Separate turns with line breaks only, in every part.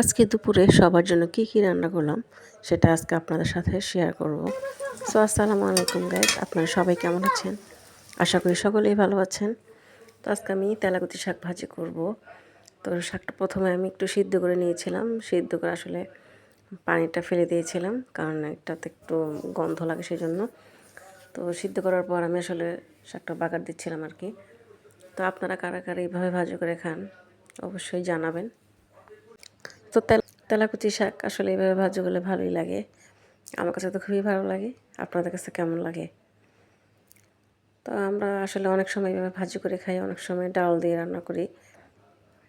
আজকে দুপুরে সবার জন্য কি কি রান্না করলাম, সেটা আজকে আপনাদের সাথে শেয়ার করব। সো আসসালামু আলাইকুম গাইজ আপনারা সবাই কেমন আছেন? আশা করি সকলেই ভালো আছেন। তো আজকে আমি তেলাকুতি শাক ভাজি করব। তো শাকটা প্রথমে আমি একটু সিদ্ধ করে নিয়েছিলাম। সিদ্ধ করে আসলে পানিটা ফেলে দিয়েছিলাম, কারণ এটাতে একটু গন্ধ লাগে সেই জন্য তো সিদ্ধ করার পর আমি আসলে শাকটা বাগার দিচ্ছিলাম আর কি। তো আপনারা কারা কারা এইভাবে ভাজি করে খান, অবশ্যই জানাবেন। তো তেল, তেলাকুচি শাক আসলে এভাবে ভাজি করলে ভালোই লাগে। আমার কাছে তো খুবই ভালো লাগে। আপনাদের কাছে কেমন লাগে? তো আমরা আসলে অনেক সময় এভাবে ভাজি করে খাই, অনেক সময় ডাল দিয়ে রান্না করি,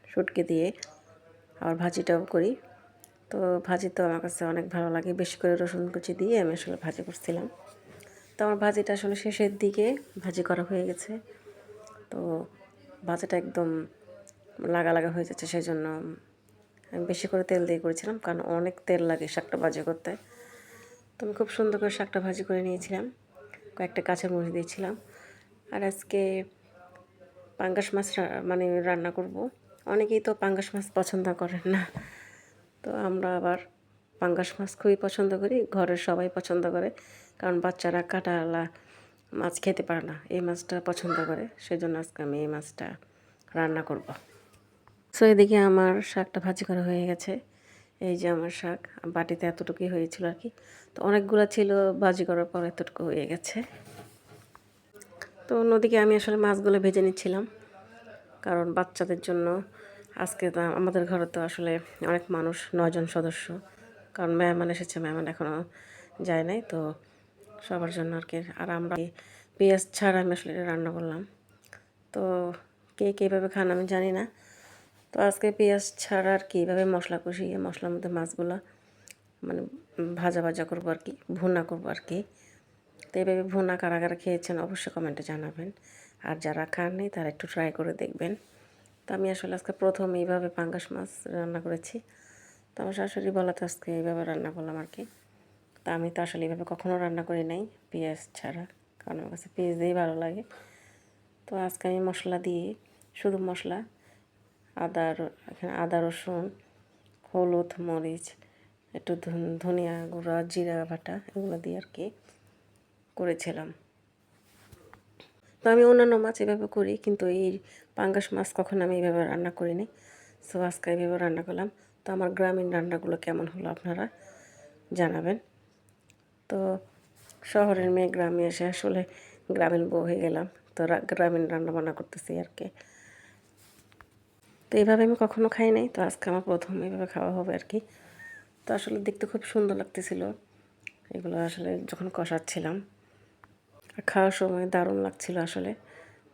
শুটকি দিয়ে আর ভাজিটাও করি। তো ভাজি তো আমার কাছে অনেক ভালো লাগে। বেশি করে রসুন কুচি দিয়ে আমি আসলে ভাজি করছিলাম। তো আমার ভাজিটা আসলে শেষের দিকে ভাজি করা হয়ে গেছে। তো ভাজিটা একদম লাগা লাগা হয়ে যাচ্ছে সেই জন্য আমি বেশি করে তেল দিয়ে করেছিলাম, কারণ অনেক তেল লাগে শাকটা ভাজি করতে। তো আমি খুব সুন্দর করে শাকটা ভাজি করে নিয়েছিলাম, কয়েকটা কাঁচা মরিচ দিয়েছিলাম। আর আজকে পাঙ্গাস মাছ মানে রান্না করব। অনেকেই তো পাঙ্গাস মাছ পছন্দ করেন না। তো আমরা আবার পাঙ্গাস মাছ খুবই পছন্দ করি, ঘরের সবাই পছন্দ করে, কারণ বাচ্চারা কাটালা মাছ খেতে পারে না, এই মাছটা পছন্দ করে। সেজন্য আজকে আমি এই মাছটা রান্না করব। সো এদিকে আমার শাকটা ভাজি করা হয়ে গেছে। এই যে আমার শাক, বাটিতে এতটুকুই হয়েছিল আর কি। তো অনেকগুলো ছিল, ভাজি করার পর এতটুকু হয়ে গেছে। তো অন্যদিকে আমি আসলে মাছগুলো ভেজে নিচ্ছিলাম। কারণ বাচ্চাদের জন্য আজকে আমাদের ঘরে তো আসলে অনেক মানুষ, নয়জন সদস্য। কারণ মেহমান এসেছে, মেহমান এখনও যায় নাই। তো সবার জন্য আর কি। আর আমরা পেঁয়াজ ছাড়া আমি আসলে রান্না করলাম। তো কে কীভাবে খান আমি জানি না। তো আজকে পেঁয়াজ ছাড়া আর কি এইভাবে মশলা কষিয়ে মশলার মধ্যে মাছগুলো মানে ভাজা ভাজা করব আর কি, ভুনা করব আর কি। তো এইভাবে ভুনা কারা কারা খেয়েছেন অবশ্যই কমেন্টে জানাবেন। আর যারা খান নেই, তারা একটু ট্রাই করে দেখবেন। তো আমি আসলে আজকে প্রথম এইভাবে পাঙ্গাস মাছ রান্না করেছি। তো আমার শাশুড়ি বলাতে আজকে এইভাবে রান্না করলাম আর কি। তা আমি তো আসলে এইভাবে কখনও রান্না করি নাই পেঁয়াজ ছাড়া, কারণ আমার কাছে পেঁয়াজ দিয়েই ভালো লাগে। তো আজকে আমি মশলা দিয়ে, শুধু মশলা আদা এখানে আদা, রসুন, হলুদ, মরিচ, একটু ধনিয়া গুঁড়া, জিরা ভাটা এগুলো দিয়ে আর কি করেছিলাম। তো আমি অন্যান্য মাছ এভাবে করি, কিন্তু এই পাঙ্গাস মাছ কখন আমি এইভাবে রান্না করিনি। সো আজকে এইভাবে রান্না করলাম। তো আমার গ্রামীণ রান্নাগুলো কেমন হলো আপনারা জানাবেন। তো শহরের মেয়ে গ্রামে এসে আসলে গ্রামীণ বউ হয়ে গেলাম। তো গ্রামীণ রান্না বান্না করতেছি আর কি। তো এইভাবে আমি কখনো খাই নাই। তো আজকে আমার প্রথম এইভাবে খাওয়া হবে আর কি। তো আসলে দেখতে খুব সুন্দর লাগতেছিল। এগুলো আসলে যখন কষাচ্ছিলাম, আর খাওয়ার সময় দারুণ লাগছিল আসলে।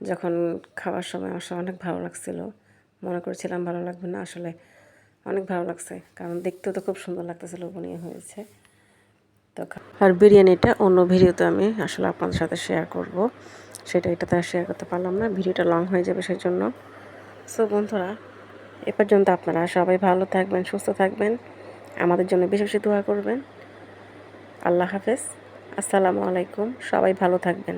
যখন খাওয়ার সময় আমার অনেক ভালো লাগছিল। মনে করেছিলাম ভালো লাগবে না, আসলে অনেক ভালো লাগছে। কারণ দেখতেও তো খুব সুন্দর লাগতেছিল, বনিয়ে হয়েছে। তো আর বিরিয়ানিটা অন্য ভিডিওতে আমি আসলে আপনাদের সাথে শেয়ার করব। সেটা এটাতে আর শেয়ার করতে পারলাম না। ভিডিওটা লং হয়ে যাবে সেই জন্য সো বন্ধুরা, এ পর্যন্ত আপনারা সবাই ভালো থাকবেন, সুস্থ থাকবেন। আমাদের জন্য বেশি বেশি দোয়া করবেন। আল্লাহ হাফেজ। আসসালামু আলাইকুম। সবাই ভালো থাকবেন।